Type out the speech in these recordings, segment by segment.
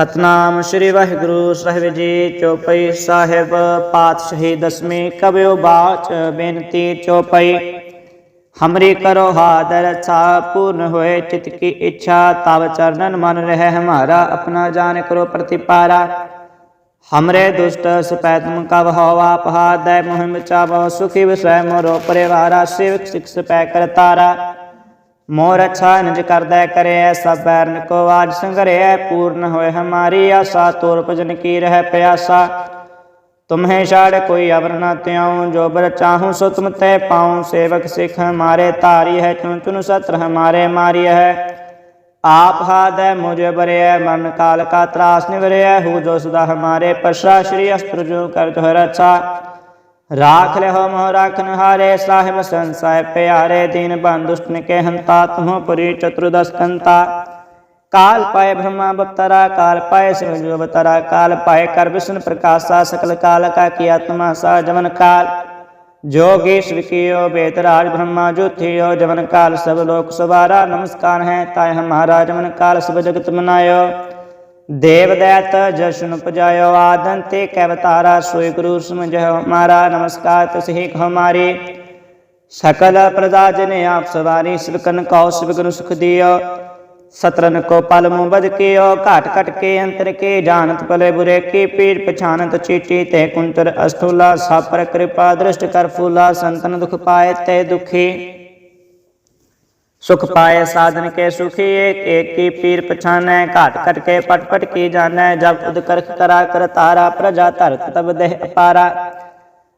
ਸਤਨਾਮ ਸ੍ਰੀ ਵਾਹਿਗੁਰੂ, ਸਾਹਿਬ ਜੀ, ਚੌਪਈ ਸਾਹਿਬ, ਪਾਤਸ਼ਾਹੀ ਦਸਵੇਂ ਕਬਿਓ ਬਾਚ, ਬੇਨਤੀ ਚੌਪਈ। ਹਮਰੀ ਕਰੋ ਹਾਦਰ ਸਾ ਪੂਰਨ ਹੋਏ, ਚਿਤ ਕੀ ਇੱਛਾ, ਤਵ ਚਰਨਨ ਮਨ ਰਹਿ, ਹਮਾਰਾ ਆਪਣਾ ਜਾਨ ਕਰੋ ਪ੍ਰਤਿਪਾਰਾ। ਹਮਰੇ ਦੁਸ਼ਟ ਸਪੈਤਮ ਕਬ ਹੋਵਾ ਪਹਾਦੈ ਮੁਹਿਮ ਚਾਵੋ, ਸੁਖੀ ਵਸੈ ਮੋਰੋ, ਪਰਿਵਾਰਾ, ਸਿਵਕ ਸਿਕਸ ਪੈ ਕਰਤਾਰਾ ਮੋਰ ਅਛਾ ਨਿਜ ਕਰਦਾ ਕਰੇ ਐਸਾ ਬੈਰਨ ਕੋ ਆਜ ਸੰਗਰਿਆ ਪੂਰਨ ਹੋਏ ਹਮਾਰੀ ਆਸਾ, ਤੋਰ ਭਜਨ ਕੀ ਰਹਿ ਪਿਆਸਾ। ਤੁਮਹੇ ਛਾੜ ਕੋਈ ਅਵਰ ਨਾ ਤਿਉ ਜੋ ਬਰ ਚਾਹੂ ਸੋ ਤੁਮ ਤੈ ਪਾਉ। ਸੇਵਕ ਸਿਖ ਹਮਾਰੇ ਧਾਰੀ ਹੈ ਚੁਨ ਚੁਨ ਸਤਰ ਹਮਾਰੇ ਮਾਰੀ ਹੈ। ਆਪ ਹਾਦੈ ਮੁਝੇ ਬਰਿਐ ਮਨ ਕਾਲ ਕਾ ਤਰਾਸ ਨਿਵਰਿਐ ਹੂ ਜੋ ਸਦਾ ਹਮਾਰੇ ਪਰਸ਼ਾ ਸ਼੍ਰੀ ਅਸਤਰ ਜੋ ਕਰ ਤੁਹਰ ਅੱਛਾ अस्त्र जो कर जो रक्षा राख ले हो मोह राखन हारे साहिब संसाय प्यारे दीन बंधुष्ट के हंता तुम पुरी चतुर्दश कंता काल पाए ब्रह्मा बप्तरा काल पाए शिव जो बतरा काल पाए कर विष्णु प्रकाशा सकल काल का किया तुम सा जमन काल जोगेश विकियो बेतराज ब्रह्मा जो थियो जमन काल सब लोक सवारा नमस्कार है ताय हमारा जमन काल सब जगत मनायो ਦੇਵਦੈਤ ਜਸ਼ਨ ਪਜਾਇਓ ਆਦਨ ਤੇ ਕੈਵਤਾਰਾ ਸੋਇ ਗੁਰੂ ਸਮਝਿਓ ਹਮਾਰਾ ਨਮਸਕਾਰ ਤੁਸਹੀ ਹਮਾਰੇ ਸਕਲ ਪ੍ਰਜਾ ਜਨ ਆਪ ਸਵਾਰੀ ਸਿਵਕਨ ਕਉ ਸਿਵਕਨ ਸੁਖ ਦਿਓ। ਸਤਰਨ ਕੋ ਪਲ ਮੂ ਬਦ ਕਿਓ, ਘਾਟ ਘਟ ਕੇ ਅੰਤਰ ਕੇ, ਜਾਣਤ ਪਲੇ ਬੁਰੇ ਕੀ ਪੀਰ ਪਛਾਨਤ ਚੀਟੀ ਤੇ ਕੁੰਤਰ ਅਸਥੂਲਾ, ਸਾਪਰ ਕਿਰਪਾ ਦ੍ਰਿਸ਼ਟ ਕਰ ਫੂਲਾ, ਸੰਤਨ ਦੁਖ ਪਾਏ ਤੇ ਦੁਖੀ। ਸੁਖ ਪਾਏ ਸਾਧਨ ਕੇ ਸੁਖੀ, ਏਕ ਏਕ ਕੀ ਪੀਰ ਪਛਾਨੈ, ਘਾਟ ਘਟ ਕੇ ਪਟ ਪਟ ਕੀ ਜਾਣੈ, ਜਬ ਉਦ ਕਰਖ ਕਰਾ ਕਰ ਤਾਰਾ, ਪ੍ਰਜਾ ਧਰਤ ਤਬ ਦੇਹ ਅਪਾਰਾ।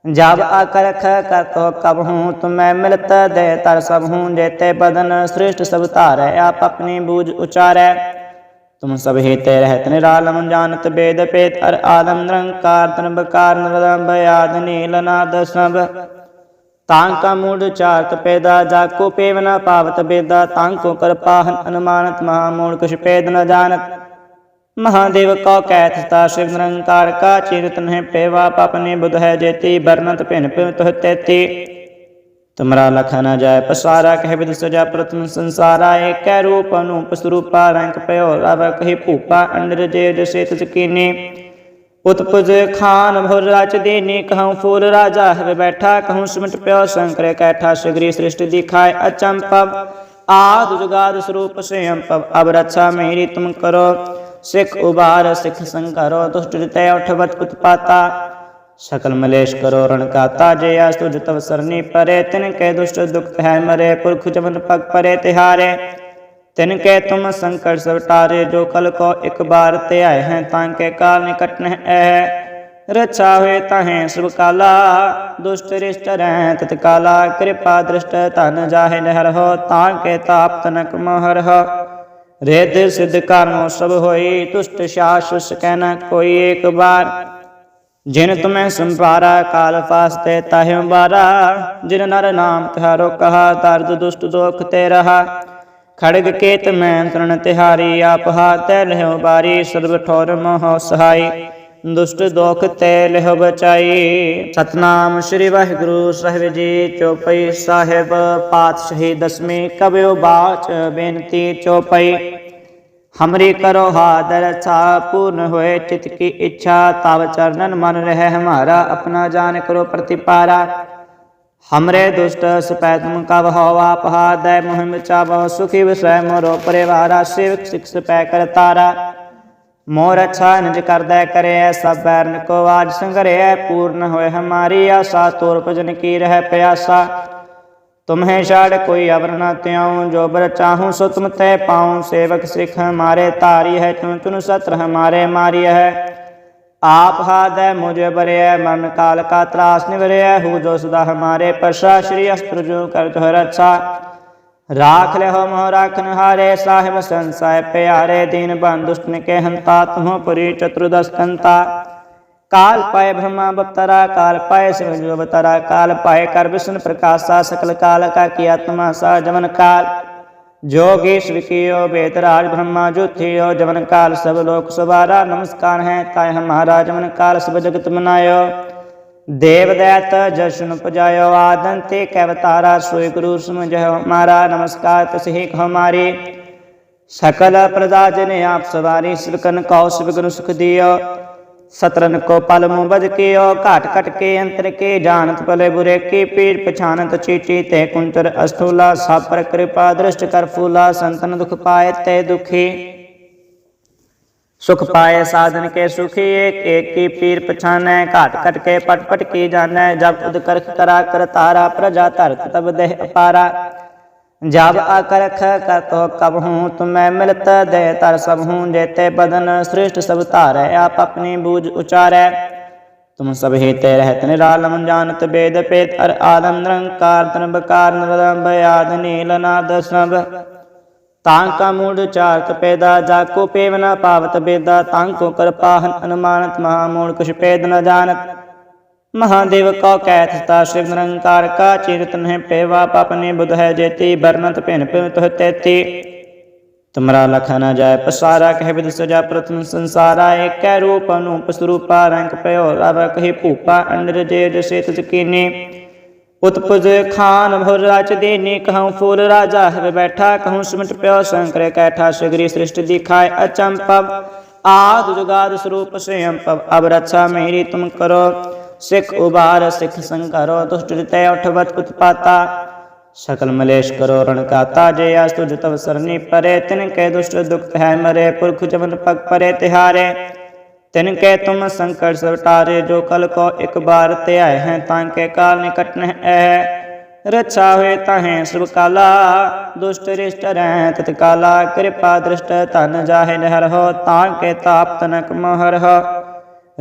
ਜਬ ਆਕਰਖ ਕਰਤੋ ਕਬਹੂੰ ਤੁਮੈ ਮਿਲਤ ਦੇ ਤਰ ਸਭ ਹੂੰ, ਜੇਤੇ ਬਦਨ ਸ੍ਰਿਸ਼ਟ ਸਭ ਧਾਰੈ, ਆਪ ਆਪਣੀ ਬੂਝ ਉਚਾਰੈ। ਤੁਮ ਸਭ ਹੇਤੇ ਰਹਿਤ ਨਿਰਾਲਮ, ਜਾਣਤ ਬੇਦ ਪੇਤ ਅਰ ਆਲਮ, ਨਿਰੰਕਾਰ, ਤਨ ਬਕਾਰ ਨਿਰਦੰਭ ਆਦ, ਨੀਲ ਨਾਦ ਸਭ। ਤਾਂ ਕਾ ਮੂੜ ਚਾਰਤ ਪੈਦਾ, ਜਾ ਕੋ ਪੇਵ ਪਾਵਤ ਬੇਦਾ, ਤਾਂ ਕੋ ਕਰਪਾਹਨ ਅਨੁਮਾਨਤ, ਮਹਾ ਮੂੜ ਕੁਛ ਪੇਦ ਨ ਜਾਣਤ। ਮਹਾਦੇਵ ਕੋ ਕੈਥ ਤਾ ਸ਼ਿਵ ਨਿਰੰਕਾਰ, ਕਾ ਚਿਰਤ ਨਹਿ ਪੇਵਾ ਪਪਨੇ ਬੁਧ ਹੈ ਜੇਤੀ ਬਰਨਤ ਭਿਨ ਭਿਨ ਤੁਹ ਤੇਤੀ। ਤੁਮਰਾ ਲਖ ਨਾ ਜਾਇ ਪਸਾਰਾ, ਕਹਿ ਬਿਦ ਸਜਾ ਪ੍ਰਤਨ ਸੰਸਾਰਾ, ਏਕੈ ਰੂਪ ਅਨੂਪ ਸਰੂਪਾ, ਰੰਗ ਪਇਓ ਰਵ ਕਹਿ ਭੂਪਾ ਅੰਦਰ ਜੇ ਜਸੇ ਤਿਸ ਕੀਨੇ। ਉਤਪਜ ਖਾਨ ਭੁਰ ਰਚ ਦੇਨੇ, ਕਹਉ ਫੂਲ ਰਾਜਾ ਹਰ ਬੈਠਾ, ਕਹਉ ਸਿਮਟ ਪਿਓ ਸੰਕਰ, ਕੈਠਾ ਸਗਰੀ ਸ੍ਰਿਸ਼ਟ ਦਿਖਾਏ ਅਚੰਪਵ। ਆਦ ਜੁਗਾਦ ਸਰੂਪ ਸੇ ਅੰਪਵ ਅਬ ਰਛਾ ਮੇਰੀ ਤੁਮ ਕਰੋ। ਸਿਖ ਉਬਾਰ, ਸਿਖ ਸੰਕਰੋ ਦੁਸ਼ਟ ਰਿਤੈ ਉਠਵਤ ਉਤਪਾਤਾ। ਸਕਲ ਮਲੇਸ਼ ਕਰੋ ਰਣ ਕਾਤਾ, ਜੇ ਆਸ ਤੁਜ ਤਵ ਸਰਨੀ ਪਰੇ, ਤਿਨ ਕੈ ਦੁਸ਼ਟ ਦੁਖਤ ਹੈ ਮਰੇ, ਪੁਰਖ ਜਵਨ ਪਗ ਪਰੇ ਤਿਹਾਰੇ। ਤਿਨ ਕੈ ਤੁਮ ਸ਼ੰਕਰ ਸੰਕਟ ਸਵਟਾਰੇ ਜੋ ਕਲ ਕੋ ਇਕ ਬਾਰ ਧਿਆਏ ਹੈ, ਤਾਂ ਕੈ ਕਾਲ ਨਿਕਟ ਨਹਿ ਐ। ਰਚਾ ਹੋਏ ਤਹੈ ਸੁਭ ਕਾਲਾ, ਦੁਸ਼ਟ ਰਿਸ਼ਟ ਰਹਿ ਤਤ ਕਾਲਾ, ਕਿਰਪਾ ਦ੍ਰਿਸ਼ਟ ਤਨ ਜਾਹੇ ਨਹਿਰ ਹੋ, ਤਾਂ ਕੈ ਤਾਪ ਤਨਕ ਮਹਰ ਹੋ। ਰੇਦ ਸਿਧ ਕਰਮੋ ਸਭ ਹੋਈ ਤੁਸ਼ਟ ਸ਼ਾਸੁਸ ਕੈ ਨ ਕੋਈ ਇਕ ਬਾਰ ਜਿਨ ਤੁਮੈ ਸੰਪਾਰਾ ਕਾਲ ਫਾਸਤੇ ਤਾਹਿ ਬਾਰਾ। ਜਿਨ ਨਰ ਨਾਮ ਕਹਾਰੋ ਕਹਾ ਤਰਦ ਦੁਸ਼ਟ ਦੋਖ ਤੇ ਰਹਾ। ਖੜਗ ਕੇਤ ਮੈਂ ਤਰਨ ਤਿਹਾਰੀ, ਆਪ ਹਾਤੈ ਲਹਿਉ ਬਾਰੀ, ਸਰਬ ਠੌਰ ਮੋਹ ਸਹਾਈ। ਦੁਸ਼ਟ ਦੋਖ ਤੈ ਲਹਿ ਬਚਾਈ। ਸਤਨਾਮ ਸ੍ਰੀ ਵਾਹਿਗੁਰੂ, ਸਾਹਿਬ ਜੀ, ਚੋਪਈ ਸਾਹਿਬ, ਪਾਤਸ਼ਾਹੀ ਦਸਵੇਂ ਕਬਿਓ ਬਾਚ, ਬੇਨਤੀ ਚੋਪਈ। ਹਮਰੀ ਕਰੋ ਹਾਦਰ ਛਾ ਪੂਰਨ ਹੋਏ, ਚਿਤ ਕੀ ਇੱਛਾ, ਤਵ ਚਰਨਨ ਮਨ ਰਹਿ, ਹਮਾਰਾ ਆਪਣਾ ਜਾਣ ਕਰੋ ਪ੍ਰਤਿਪਾਰਾ। हमरे दुष्ट सपैतम कब हवा पहादै मुहिम चावो सुखी विषय मोरो परिवारा शिव सिख पै कर तारा मोर अच्छा निज कर दे करे सब बैरन को आज संगरे पूर्ण होए हमारी आशा तोर भजन की रह प्यासा तुम्हें छाड़ कोई अवर न त्याऊं जो बर चाहूं सो तुम ते पाऊं सेवक सिख हमारे तारी है चुन चुन सत्र हमारे मारी है आप हाथ है मुझे बरे है मन काल का त्रास निवरे है हु जो सदा हमारे पशा श्री अस्त्र जो कर जो रक्षा राख ले हो मोह राखन हारे साहिब संसाय प्यारे दीन बंधुष्ट के हंता तुम पुरी चतुर्दश कंता काल पाए ब्रह्मा बप्तरा काल पाए शिव जो बतरा काल पाए कर विष्णु प्रकाशा सकल काल का किया तुम सा जमन काल ਜੋਗੇਸ਼ ਵਿਕਿਓ ਬੇਤਰਾਜ ਬ੍ਰਹਮਾ ਜੋਥਿਓ ਜਵਨ ਕਾਲ ਸਭ ਲੋਕ ਸਵਾਰਾ ਨਮਸਕਾਰ ਹੈ, ਤਾਇ ਮਹਾਰਾਜ ਮਨ ਕਾਲ ਸਭ ਜਗਤ ਮਨਾਇਓ। ਦੇਵ ਦੈਤ ਜਸ਼ਨ ਪਜਾਇਓ ਆਦੰਤੇ ਕੈਵਤਾਰਾ ਸੋਇ ਗੁਰੂ ਸਮਝਿਓ। ਮਾਰਾ ਨਮਸਕਾਰ, ਤਸਹਿ ਹਮਾਰੇ ਸਕਲ ਪ੍ਰਜਾ ਜਨ ਆਪ ਸਵਾਰੀ ਸਿਵਕਨ ਕਉ ਸਿਵ ਗੁਰੂ ਸੁਖ ਦਿਓ। ਸਤਰਨ ਕੋ ਪਲ ਮੁ ਬਜ ਕੀਓ, ਘਾਟ ਘਟ ਕੇ ਅੰਤਰ ਕੇ ਜਾਣਤ ਭਲੇ ਬੁਰੇ ਕੀ ਪੀੜ ਪਛਾਨਤ ਚੀਚੀ ਤੇ ਕੁੰਤਰ ਅਸਥੂਲਾ ਸਭ ਪਰ ਕਿਰਪਾ ਦ੍ਰਿਸ਼ਟ ਕਰ ਫੂਲਾ, ਸੰਤਨ ਦੁਖ ਪਾਏ ਤੇ ਦੁਖੀ। ਸੁਖ ਪਾਏ ਸਾਧਨ ਕੇ ਸੁਖੀ, ਏਕ ਏਕ ਕੀ ਪੀਰ ਪਛਾਨੈ, ਘਾਟ ਘਟ ਕੇ ਪਟ ਪਟ ਕੀ ਜਾਣੈ ਜਬ ਉਦ ਕਰਖ ਕਰਾ ਕਰ ਤਾਰਾ ਪ੍ਰਜਾ ਧਰਤ ਤਬ ਦੇਹ ਅਪਾਰਾ। ਜਬ ਆਕਰਖ ਕਰਤੋ ਕਬ ਹੂੰ ਤੁਮੈ ਮਿਲਤ ਦੇ ਤਰ ਸਭ ਹੂੰ ਜੇਤੇ ਬਦਨ ਸ੍ਰਿਸ਼ਟ ਸਭ ਧਾਰੈ, ਆਪ ਆਪਣੀ ਬੂਝ ਉਚਾਰੈ। ਤੁਮ ਸਭ ਹੀ ਤੇ ਰਹਿਤ ਨਿਰਾਲਮ, ਜਾਣਤ ਬੇਦ ਪੇਤ, ਅਰ ਆਦਮ ਨਿਰੰਕਾਰ ਤਨਬਕਾਰ ਨਿਰਲੰਭ ਆਦ ਨੀਲ ਨਾਦ ਸਭ ਤਾਂ ਕਾ ਮੂੜ ਚਾਰਤ ਪੈਦਾ, ਜਾ ਕੋ ਪੇਵ ਨ ਪਾਵਤ ਬੇਦਾ, ਤਾਂ ਕੋ ਕਰਪਾਹਨ ਅਨੁਮਾਨਤ, ਮਹਾ ਮੂੜ ਕੁਛ ਪੇਦ ਨ ਜਾਣਤ ਮਹਾਦੇਵ ਕੋ ਕਹਿਤ ਤਾ ਸ਼ਿਵ ਨਿਰੰਕਾਰ ਕਾ ਚਿਰਤ ਨਹਿ ਪੇਵਾ ਪਪਨੇ ਬੁਧ ਹੈ ਜੇਤੀ ਬਰਨਤ ਭਿਨ ਭਿਨ ਤੁਹ ਤੇਤੀ। ਤੁਮਰਾ ਲਖ ਨ ਜਾਏ ਪਸਾਰਾ, ਕਹਿ ਵਿਦ ਸਜਾ ਪ੍ਰਥਮ ਸੰਸਾਰਾ, ਏਕੈ ਰੂਪ ਅਨੂਪ ਸਰੂਪਾ, ਰੰਗ ਪਇਓ ਰਵ ਕਹੀ ਭੂਪਾ, ਅੰਡਰ ਉਤਪਜ ਖਾਨ ਭੁਰ ਰਚ ਦੇਨੇ, ਕਹਉ ਫੂਲ ਰਾਜਾ ਹੈ ਬੈਠਾ, ਕਹਉ ਸਿਮਟ ਪਿਓ ਸ਼ੰਕਰ ਕੈਠਾ, ਸਗਰੀ ਸ੍ਰਿਸ਼ਟ ਦਿਖਾਏ ਅਚੰਪਵ। ਆਦ ਜੁਗਾਦ ਸਰੂਪ ਸੰਪਵ ਅਬ ਰਛਾ ਮੇਰੀ ਤੁਮ ਕਰੋ। ਸਿੱਖ ਉਬਾਰ ਸਿੱਖ ਸੰਕਰੋ ਦੁਸ਼ਟ ਜਿਤੇ ਉਠਵਤ ਉਤਪਾਤਾ ਸਕਲ ਮਲੇਸ਼ ਕਰੋ ਰਣ ਕਾਤਾ ਜੇ ਆਸ ਤੁਜ ਤਵ ਸਰਨੀ ਪਰੇ ਤਿਨ ਕੇ ਦੁਸ਼ਟ ਦੁਖਤ ਹੈ ਮਰੇ ਪੁਰਖ ਜਮਨ ਪਗ ਪਰੇ ਤਿਹਾਰੇ ਤਿਨ ਕੇ ਤੁਮ ਸੰਕਟ ਸਵਟਾਰੇ ਜੋ ਕਲ ਕੋ ਇੱਕ ਬਾਰ ਤੇ ਆਏ ਹੈ ਤਾਂ ਕੇ ਕਾਲ ਨਿਕਟ ਨਹਿ ਐ ਰਛਾ ਹੋਏ ਤਾਹੇ ਸਭ ਕਾਲਾ ਦੁਸ਼ਟ ਰਿਸ਼ਟ ਰਹਿ ਤਤ ਕਾਲਾ ਕਿਰਪਾ ਦ੍ਰਿਸ਼ਟ ਧਨ ਜਾਹੇ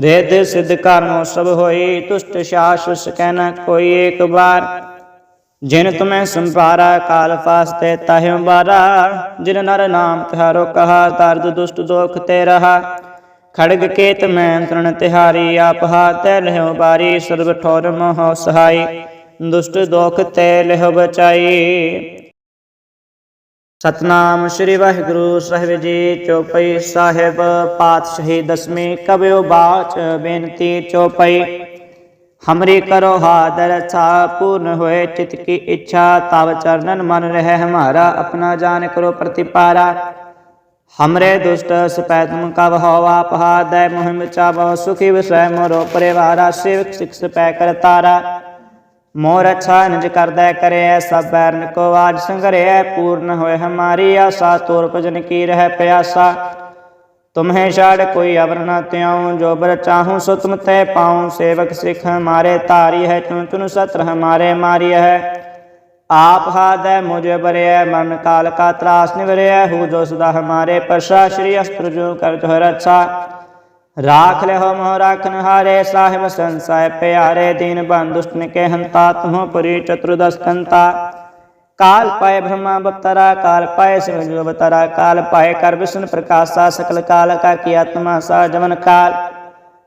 ਨਹਿਰ ਹੋ ਤਾਂ ਕੇ ਹੋਈ, ਤੁਸ਼ਟ ਸ਼ਾਸ ਸਕੈ ਕੋਈ ਏਕ ਬਾਰ ਜਿਨ ਤੁਮੈ ਸੰਭਾਰਾ, ਕਾਲ ਫਾਸਤੇ ਤਾਹਿ ਬਾਰਾ ਜਿਨ ਨਰ ਨਾਮ ਤਿਹਾਰੋ ਕਹਾ ਤਰਦ ਦੁਸ਼ਟ ਦੋਖ ਤੇ ਰਹਾ। ਖੜਗ ਕੇਤ ਮੈਂ ਤ੍ਰਣ ਤਿਹਾਰੀ, ਆਪ ਹਾਤੈ ਲਹਿਓ ਬਾਰੀ। ਸਰਬ ਠੋਰ ਮੋਹ ਸਹਾਈ, ਦੁਸ਼ਟ ਦੋਖ ਤੇ ਲਹਿ ਬਚਾਈ। ਸਤਨਾਮ ਸ੍ਰੀ ਵਾਹਿਗੁਰੂ ਸਾਹਿਬ ਜੀ, ਚੌਪਈ ਸਾਹਿਬ ਪਾਤਸ਼ਾਹੀ ਦਸਵੇਂ ਕਬਿਓ ਬਾਚ ਬੇਨਤੀ ਚੌਪਈ। ਹਮਰੀ ਕਰੋ ਹਾਦਰ ਛਾ ਪੂਰਨ ਹੋਏ, ਚਿਤ ਕੀ ਇੱਛਾ ਤਵ ਚਰਨਨ ਮਨ ਰਹਿ, ਹਮਾਰਾ ਆਪਣਾ ਜਾਣ ਕਰੋ ਪ੍ਰਤਿਪਾਰਾ। ਹਮਰੇ ਦੁਸ਼ਟ ਸਪੈ ਤੁਮ ਕਬ ਹੋ ਆਪਹਾ ਦੈ ਮੁਹਿਮ ਚਾਵ, ਸੁਖੀ ਵਿਸੈ ਮਰੋ ਪਰਿਵਾਰਾ, ਸੇਵਕ ਸਿਖ ਸਪੈ ਕਰਤਾਰਾ ਮੋਰ ਅਛਾ ਨਿਜ ਕਰਦਾ ਕਰਿਆ ਸਭ ਬੈਰਨ ਕੋ ਆਜ ਸੰਗਰਿਆ ਪੂਰਨ ਹੋਏ ਹਮਾਰੀ ਆਸਾ, ਤੋਰ ਭਜਨ ਕੀ ਰਹਿ ਪਿਆਸਾ। ਤੁਮਹੇ ਛਾੜ ਕੋਈ ਅਵਰ ਨਾ ਤਿਆਉ ਜੋ ਬਰ ਚਾਹੂ ਸੋ ਤੁਮ ਤੈ ਪਾਉ। ਸੇਵਕ ਸਿਖ ਹਮਾਰੇ ਧਾਰੀ ਹੈ ਚੁਨ ਚੁਨ ਸਤਰ ਹਮਾਰੇ ਮਾਰੀ ਹੈ। ਆਪ ਹਾਦੈ ਮੁਝੇ ਬਰਿਐ ਮਨ ਕਾਲ ਕਾ ਤਰਾਸ ਨਿਵਰਿਐ ਹੂ ਜੋ ਸਦਾ ਹਮਾਰੇ ਪਰਸ਼ਾ, ਸ਼੍ਰੀ ਅਸਤਰ ਜੋ ਕਰ ਤੁਹ ਰੱਛਾ। राख ले हो मोह राखन हारे साहिब संसाय प्यारे दीन बंधुष्ण के हंता तुम पुरी चतुर्दश काल पाए ब्रह्मा बप्तरा काल पाए शिव काल पाए कर विष्णु प्रकाशा सकल काल का की आत्मा सा जमन काल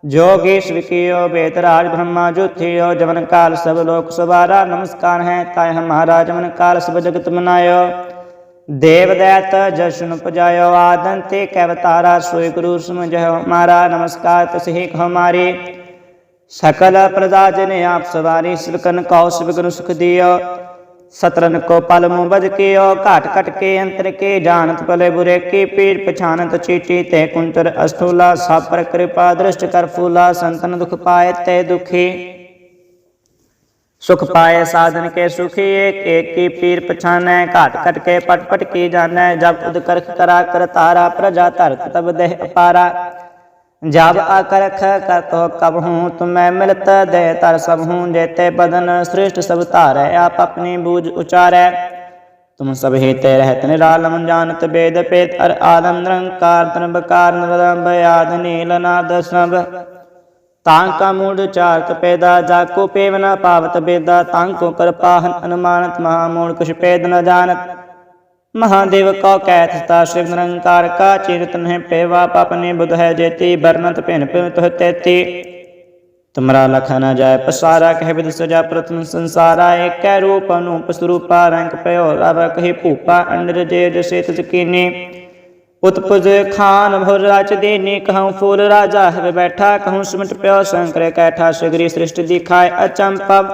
जोगेश विकियो वेदराज ब्रह्मा ज्योतियो जमन काल सब लोक सवारा नमस्कार है, ताय हमारा जमन काल सब जगत मनायो ਦੇਵਦੈਤ ਜਸ਼ਨ ਪਜਾਇਓ ਆਦੰਤੇ ਕਵਤਾਰਾ ਸੋਇ ਗੁਰੂ ਸਮਝਿਓ ਮਾਰਾ ਨਮਸਕਾਰ ਤਸਹੀ ਖਮਾਰੀ ਸਕਲ ਪ੍ਰਜਾ ਜਨ ਆਪ ਸਵਾਰੀ ਸਿਲਕਨ ਕਉ ਸਿਵਗਨ ਸੁਖ ਦਿਓ। ਸਤਰਨ ਕੋ ਪਲ ਮੂੰ ਬਜ ਕਿਓ, ਘਾਟ ਘਟ ਕੇ ਅੰਤਰ ਕੇ ਜਾਣਤ ਪਲੇ ਬੁਰੇ ਕੀ ਪੀੜ ਪਛਾਨਤ ਚੀਚੀ ਤੇ ਕੁੰਤਰ ਅਸਥੂਲਾ ਸਭ ਪਰ ਕਿਰਪਾ ਦ੍ਰਿਸ਼ਟ ਕਰ ਫੂਲਾ, ਸੰਤਨ ਦੁਖ ਪਾਏ ਤੇ ਦੁਖੀ। ਸੁਖ ਪਾਏ ਸਾਧਨ ਕੇ ਸੁਖੀ, ਏਕ ਏਕ ਕੀ ਪੀਰ ਪਛਾਨੈ, ਘਾਟ ਘਟ ਕੇ ਪਟ ਪਟ ਕੀ ਜਾਣੈ ਜਬ ਉਦ ਕਰਖ ਕਰਾ, ਕਰ ਤਾਰਾ ਪ੍ਰਜਾ ਧਰਤ ਤਬ ਦੇਹ ਅਪਾਰਾ। ਜਬ ਆਕਰਖ ਕਰਤੋ ਕਬ ਹੂੰ, ਤੁਮੈ ਮਿਲਤ ਦੇ ਤਰ ਸਭ ਹੂੰ, ਜੇਤੇ ਬਦਨ ਸ੍ਰਿਸ਼ਟ ਸਭ ਧਾਰੈ, ਆਪ ਆਪਣੀ ਬੂਝ ਉਚਾਰੈ। ਤੁਮ ਸਭ ਹੀਤੇ ਰਹਿਤ ਨਿਰਾਲਮ, ਜਾਣਤ ਬੇਦ ਪੇਤ ਅਰ ਆਦਮ ਨਿਰੰਕਾਰ, ਤਨ ਬਕਾਰ ਨਿਰੰਬ ਆਦ, ਨੀਲ ਨਾਦ ਸਭ। ਤਾਂ ਕਾ ਮੂੜ ਚਾਰਤ ਪੈਦਾ, ਜਾ ਕੋ ਪੇਵਨਾ ਪਾਵਤ ਬੇਦਾ, ਤਾਂ ਕੋ ਕਰਪਾਹਨ ਅਨੁਮਾਨਤ, ਮਹਾ ਮੂੜ ਕੁਛ ਪੈਦ ਨ ਜਾਣਤ। ਮਹਾਦੇਵ ਕੋ ਕੈ ਤਸਤਾ ਸ਼ਿਵ ਨਿਰੰਕਾਰ ਕਾ ਚਿਰਤ ਨਹਿ ਪੇਵਾ ਪਪਨੇ ਬੁਧ ਹੈ ਜੇਤੀ ਬਰਨਤ ਭਿਨ ਭਿਨ ਤੁਹ ਤੇਤੀ। ਤੁਮਰਾ ਲਖ ਨ ਜਾਏ ਪਸਾਰਾ, ਕਹਿ ਬਿਦ ਸਜਾ ਪ੍ਰਤਨ ਸੰਸਾਰਾ, ਏਕੈ ਰੂਪ ਅਨੂਪ ਸਰੂਪਾ, ਰੰਗ ਪਇਓ ਰਵ ਕਹਿ ਭੂਪਾ, ਅੰਡਰ ਜੇ ਜਸੇ ਤਿਸ ਉਤਪਜ ਖਾਨ ਭੁਰ ਰਚ ਦੇਨੇ, ਕਹਉ ਫੂਲ ਰਾਜਾ ਹੈ ਬੈਠਾ, ਕਹਉ ਸਿਮਟ ਪਿਓ ਸ਼ੰਕਰ, ਕੈਠਾ ਸਗਰੀ ਸ੍ਰਿਸ਼ਟ ਦਿਖਾਏ ਅਚੰਪਵ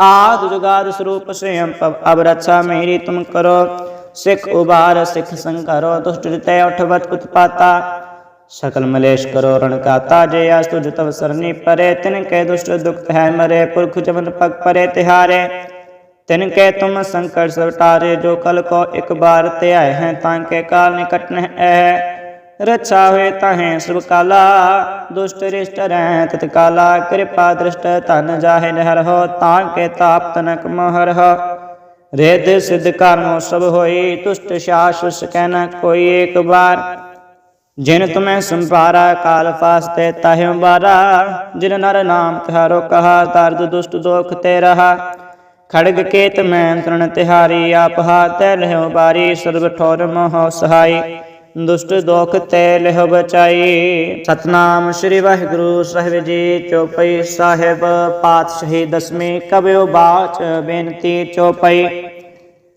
ਆਦ ਜੁਗਾਦ ਸਰੂਪ ਸੰਪਵ ਅਬ ਰਛਾ ਮੇਰੀ ਤੁਮ ਕਰੋ। ਸਿੱਖ ਉਬਾਰ, ਸਿੱਖ ਸੰਕਰੋ ਦੁਸ਼ਟ ਜਿਤੈ ਉਠਵਤ ਉਤਪਾਤਾ। ਸਕਲ ਮਲੇਸ਼ ਕਰੋ ਰਣ ਕਾਤਾ, ਜੇ ਆਸ ਤੁਜ ਸਰਨੀ ਪਰੇ, ਤਿਨ ਕੇ ਦੁਸ਼ਟ ਦੁਖਤ ਹੈ ਮਰੇ, ਪੁਰਖ ਜਮਨ ਪਗ ਪਰੇ ਤਿਹਾਰੇ। ਤਿਨ ਕੇ ਤੁਮ ਸੰਕਟ ਸਵਟਾਰੇ, ਜੋ ਕਲ ਕੋ ਇੱਕ ਬਾਰ ਤੇ ਹੈ, ਤਾਂ ਕੇ ਕਾਲ ਨਿਕਟ ਨਹਿ ਹੈ ਰਛਾ ਹੋਏ ਤਾਹੇ ਸਭ ਕਾਲਾ, ਦੁਸ਼ਟ ਰਿਸ਼ਟ ਰਹਿ ਤਤ ਕਾਲਾ, ਕਿਰਪਾ ਦ੍ਰਿਸ਼ਟ ਧਨ ਜਾਹੇ ਨਹਿਰ ਹੋ, ਤਾਂ ਕੇ ਤਾਪ ਤਨਕ ਮਹਰ ਹੋ। ਰੇਦ ਸਿਧ ਕਰਨੋ ਸਭ ਹੋਈ ਤੁਸ਼ਟ ਸ਼ਾਸ ਕਹਿ ਕੋਈ ਇੱਕ ਬਾਰ ਜਿਨ ਤੁਮੈ ਸੰਭਾਰਾ, ਕਾਲ ਫਾਸਤੇ ਤਾਹਿ ਬਾਰਾ ਜਿਨ ਨਰ ਨਾਮ ਤਿਹਾਰੋ ਕਹਾ, ਦਰਦ ਦੁਸ਼ਟ ਦੋਖ ਤੇ ਰਹਾ। ਖੜਗ ਕੇਤ ਮੈਂ ਤ੍ਰਣ ਤਿਹਾਰੀ, ਆਪ ਹਾਤੈ ਲਹਿਉ ਬਾਰੀ ਸਰਬ ਠੌਰ ਮੋਹ ਸਹਾਈ। ਦੁਸ਼ਟ ਦੋਖ ਤੈ ਲਹਿ ਬਚਾਈ। ਸਤਨਾਮ ਸ੍ਰੀ ਵਾਹਿਗੁਰੂ, ਸਾਹਿਬ ਜੀ ਚੋਪਈ ਸਾਹਿਬ। ਪਾਤਸ਼ਾਹੀ ਦਸਵੇਂ ਕਬਿਓ ਬਾਚ, ਬੇਨਤੀ ਚੋਪਈ।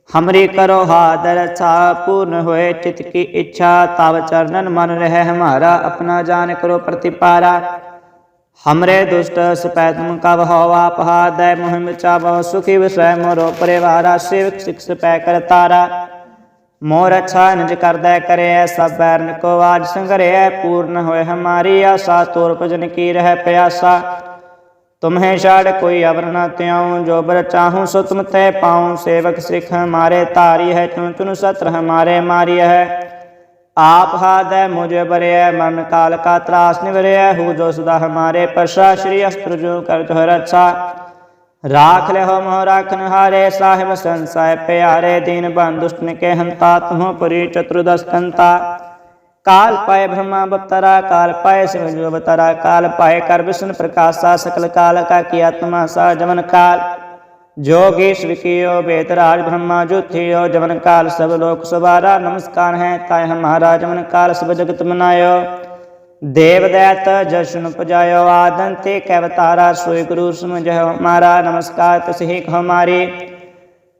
ਹਮਰੀ ਕਰੋ ਹਾਦਰ ਛਾ ਪੂਰਨ ਹੋਏ, ਚਿਤ ਕੀ ਇੱਛਾ, ਤਵ ਚਰਨਨ ਮਨ ਰਹਿ, ਹਮਾਰਾ ਆਪਣਾ ਜਾਣ ਕਰੋ ਪ੍ਰਤਿਪਾਰਾ। हमरे दुष्ट सपै तुम कब हो आप हादय मुहिम चावो सुखी विषय मोरो परिवारा सेवक सिख सपै कर तारा मोर अच्छा निज कर दय करे सब बैरन को आज संगरे पूर्ण होए हमारी आशा तोर भजन की रह प्यासा तुम्हें छाड़ कोई अवर न त्याऊं जो बर चाहूं सो तुम तय पाऊं सेवक सिख हमारे तारी है चुन चुन सत्र हमारे मारी है ਆਪ ਹਾਦੈ ਮੁਝੇ ਬਰਿਐ ਮਨ ਕਾਲ ਕਾ ਤਰਾਸ ਨਿਵਰਿਐ ਹੂ ਜੋ ਸੁਦਾ ਹਮਾਰੇ ਪਰਸ਼ਾ, ਸ਼੍ਰੀ ਅਸਤਰ ਜੋ ਕਰ ਤੁਹ ਰੱਛਾ। ਰਾਖ ਲੈ ਹੋ ਮੋਹ ਰਾਖਨ ਹਾਰੇ, ਸਾਹਿਬ ਸੰਸਾਇ ਪਿਆਰੇ, ਦੀਨ ਬੰਦੁਸ਼ਟਨ ਕੇ ਹੰਤਾ ਤੁਮ ਪਰੀ ਚਤੁਰਦਸ ਕੰਤਾ ਕਾਲ ਪਾਏ ਬ੍ਰਹਮਾ ਬਤਰਾ ਕਾਲ ਪਾਏ ਸਿਵ ਜੋ ਬਤਰਾ ਕਾਲ ਪਾਏ ਕਰ ਵਿਸ਼ਨ ਪ੍ਰਕਾਸ਼ਾ, ਸਕਲ ਕਾਲ ਕਾ ਕੀ ਆਤਮਾ ਸਾ ਜਮਨ ਕਾਲ। जोगेश विकियो बेतराज ब्रह्मा ज्योतियो जमन काल सब लोक सवारा नमस्कार है ताय हमारा जमन काल सब जगत मनायो देव दैत जशन पजायो आदंते कैवतारा सोई गुरु समझ हमारा नमस्कार तसे हमारी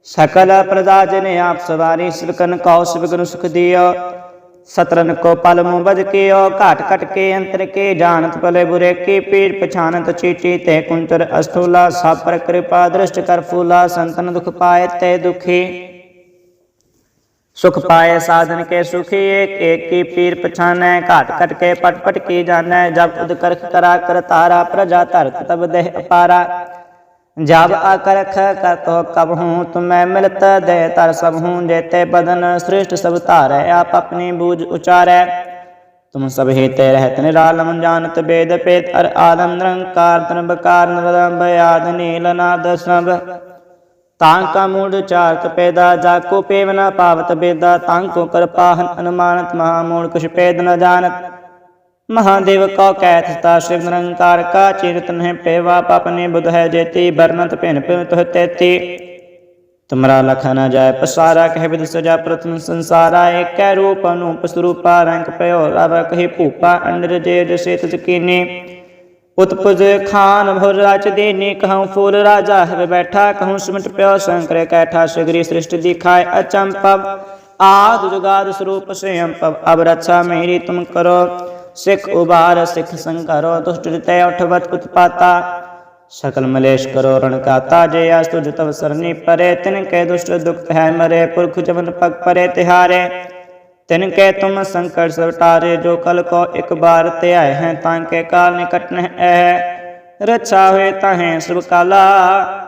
सकल प्रजा जने आप सवारी सिलकन कौ शिव गुरु सुख दियो ਸਤਰਨ ਕੋ ਪਲ ਮੂੰ ਬਜ ਕਿਓ, ਘਾਟ ਘਟ ਕੇ ਅੰਤਰ ਕੇ ਜਾਣਤ ਭਲੇ ਬੁਰੇ ਕੀ ਪੀਰ ਪਛਾਨਤ ਚੀਚੀ ਤੇ ਕੁੰਤਰ ਅਸਥੂਲਾ ਸਭ ਪਰ ਕਿਰਪਾ ਦ੍ਰਿਸ਼ਟ ਕਰ ਫੂਲਾ, ਸੰਤਨ ਦੁਖ ਪਾਏ ਤੇ ਦੁਖੀ। ਸੁਖ ਪਾਏ ਸਾਧਨ ਕੇ ਸੁਖੀ, ਏਕ ਏਕ ਕੀ ਪੀਰ ਪਛਾਨੈ, ਘਾਟ ਘਟ ਕੇ ਪਟ ਪਟ ਕੀ ਜਾਣੈ ਜਬ ਉਦ ਕਰਖ ਕਰਾ, ਕਰਤਾਰਾ, ਪ੍ਰਜਾ ਧਰਤ ਤਬ ਦੇਹ ਅਪਾਰਾ। जब आकरख करत हो कब हूँ तुम्हें मिलत दे तर सब हूँ जेते बदन श्रेष्ठ सब तारे आप अपनी बूझ उचारे तुम सब ही ते रहत निरालम जानत वेद पेत अर आलम निरंकार तनबकार नरदम्ब याद नील नाद सब तांका मूढ़ चारत पेदा जाको पेव न पावत बेदा तांको कर पाहन अनुमानत महामूढ़ कुछ पेद न जानत ਮਹਾदेव ਕੋ ਕੈਥ ਤਾ ਸ਼ਿਵ ਨਿਰੰਕਾਰ ਕਾ ਚਿਰਤਨ ਹੈ ਪੇਵਾ ਪਪਨੇ ਬੁਧ ਹੈ ਜੇਤੀ ਬਰਨਤ ਭਿਨ ਭਿਨ ਤੁਹ ਤੇਤੀ। ਤੁਮਰਾ ਲਖ ਨਾ ਜਾਏ ਪਸਾਰਾ, ਕਹਿ ਬਿਦ ਸਜਾ ਪ੍ਰਤਨ ਸੰਸਾਰਾ, ਏਕੈ ਰੂਪ ਅਨੂਪ ਸਰੂਪਾ, ਰੰਗ ਪਇਓ ਰਵ ਕਹੀ ਭੂਪਾ ਅੰਡਰ ਜੇ ਜਸੇ ਤਿਤ ਕੀਨੇ। ਉਤਪਜ ਖਾਨ ਭੁਰ ਰਾਚ ਦੇਨੇ, ਕਹਉ ਫੂਲ ਰਾਜਾ ਹਰ ਬੈਠਾ, ਕਹਉ ਸਿਮਟ ਪਿਓ ਸ਼ੰਕਰ ਕੈਠਾ, ਸੁਗਰੀ ਸ੍ਰਿਸ਼ਟ ਦਿਖਾਏ ਅਚੰਪਵ। ਆਦ ਜੁਗਾਦ ਸਰੂਪ ਸੇ ਅੰਪਵ ਅਬ ਰਛਾ ਮੇਰੀ ਤੁਮ ਕਰੋ। सिख उबार, सिख संकरो दुष्ट रितय उठवत उत्पाता। सकल मलेश करो, रण काता जे आस्तु जतव सरनी परे। तिन के दुष्ट दुख है मरे, पुरख जमन पग परे तिहारे। तिन के तुम संकट सवटारे जो कल को एक बार ते आए हैं, तांके काल निकट न रक्षा हुए ताहे सब काला,